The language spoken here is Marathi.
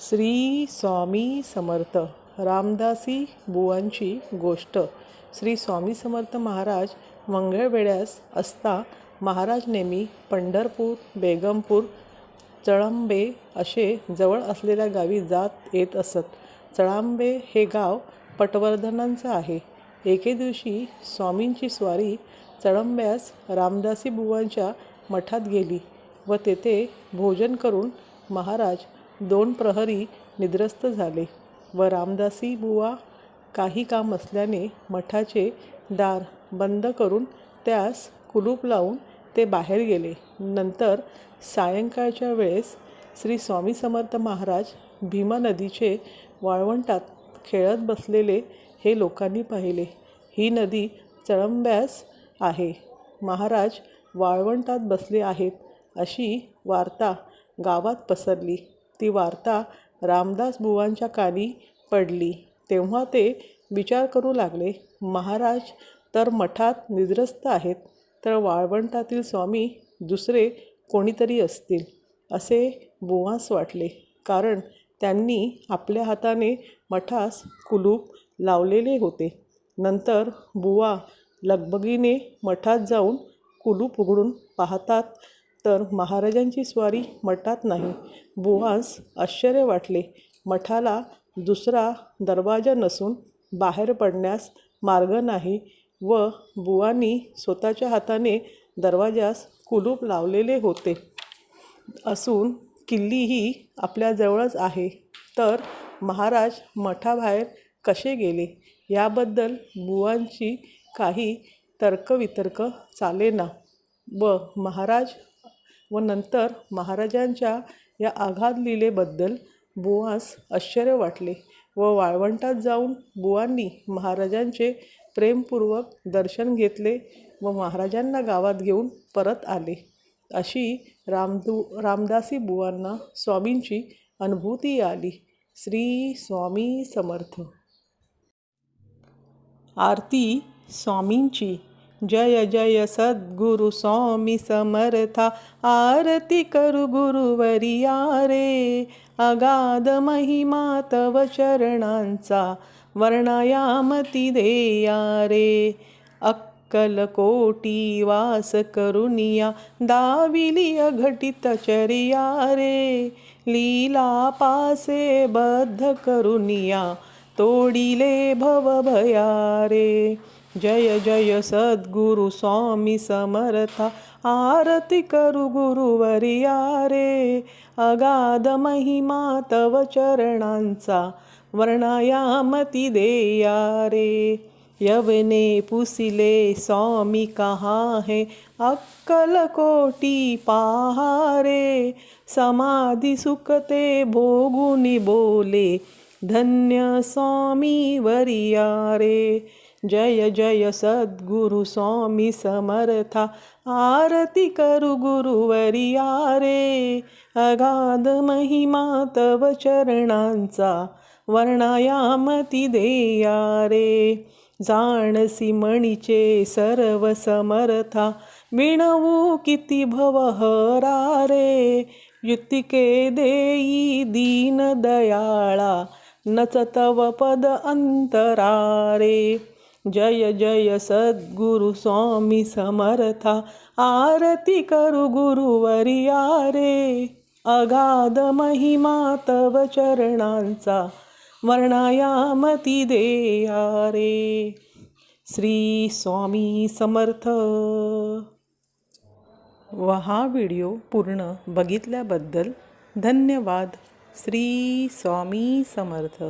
श्री स्वामी समर्थ रामदासी बुवांची गोष्ट. श्री स्वामी समर्थ महाराज मंगळवेड्यास असता महाराज नेहमी पंढरपूर बेगमपूर चळंबे असे जवळ असलेल्या गावी जात येत असत. चळांबे हे गाव पटवर्धनांचं आहे. एके दिवशी स्वामींची स्वारी चळंब्यास रामदासी बुवांच्या मठात गेली व तेथे भोजन करून महाराज दोन प्रहरी निद्रस्त झाले व रामदासी बुवा काही काम असल्याने मठाचे दार बंद करून त्यास कुलूप लावून ते बाहेर गेले. नंतर सायंकाळच्या वेळेस श्री स्वामी समर्थ महाराज भीमा नदीचे वाळवंटात खेळत बसलेले हे लोकांनी पाहिले. ही नदी चळंब्यास आहे. महाराज वाळवंटात बसले आहेत अशी वार्ता गावात पसरली. ती वार्ता रामदास बुवांच्या कानी पडली. तेव्हा ते विचार करू लागले महाराज तर मठात निद्रस्त आहेत तर वाळवंटातील स्वामी दुसरे कोणीतरी असतील असे बुवास वाटले. कारण त्यांनी आपल्या हाताने मठास कुलूप लावलेले होते. नंतर बुवा लगबगीने मठात जाऊन कुलूप उघडून पाहतात तर महाराजांची स्वारी मठात नाही. बुवास आश्चर्य वाटले. मठाला दुसरा दरवाजा नसून बाहेर पडण्यास मार्ग नाही व बुवांनी स्वतःच्या हाताने दरवाजास कुलूप लावलेले होते. असून किल्लीही आपल्याजवळच आहे. तर महाराज मठाबाहेर कसे गेले? याबद्दल बुवांची काही तर्कवितर्क चालेना. व महाराज व नंतर महाराजांच्या या आघात लिलेबद्दल बुवास आश्चर्य वाटले व वाळवंटात जाऊन बुवांनी महाराजांचे प्रेमपूर्वक दर्शन घेतले व महाराजांना गावात घेऊन परत आले. अशी रामदू रामदासी बुवांना स्वामींची अनुभूती आली. श्री स्वामी समर्थ. आरती स्वामींची. जय जय सद्गुरु स्वामी समर्था आरती करू गुरुवरिया रे अगाध महिमा तव चरणांचा वर्णायामती देया रे अक्कलकोटी वास करुनिया दाविली अघटित चरिया रे. लीला पासे बद्ध करुनिया तोडिले भव भया रे. जय जय सद्गुरु स्वामी समर्था आरती करू गुरुवरिया रे अगाध महिमा तव चरणांचा वर्णायामती देया रे यवने पुसिले स्वामी कहा है अक्कल कोटी पहारे. समाधी सुखते भोगुनी बोले धन्य स्वामी वरिया रे जय जय सद्गुरु स्वामी समर्था आरती करू गुरुवरिया रे. अगाध महिमा तव चरणांचा वर्णायामती देया रे. जाणसी मणीचे सर्व समर्था विणवू किती भवहरा रे. युतिके देई दीन दयाळा नचतव पद अंतरा रे. जय जय सद्गुरु स्वामी समर्था आरती करू गुरुवरिया रे अगाध महिमा तव चरणांचा वर्णायामती देया रे श्री स्वामी समर्थ. व हा व्हिडिओ पूर्ण बघितल्याबद्दल धन्यवाद. श्री स्वामी समर्थ.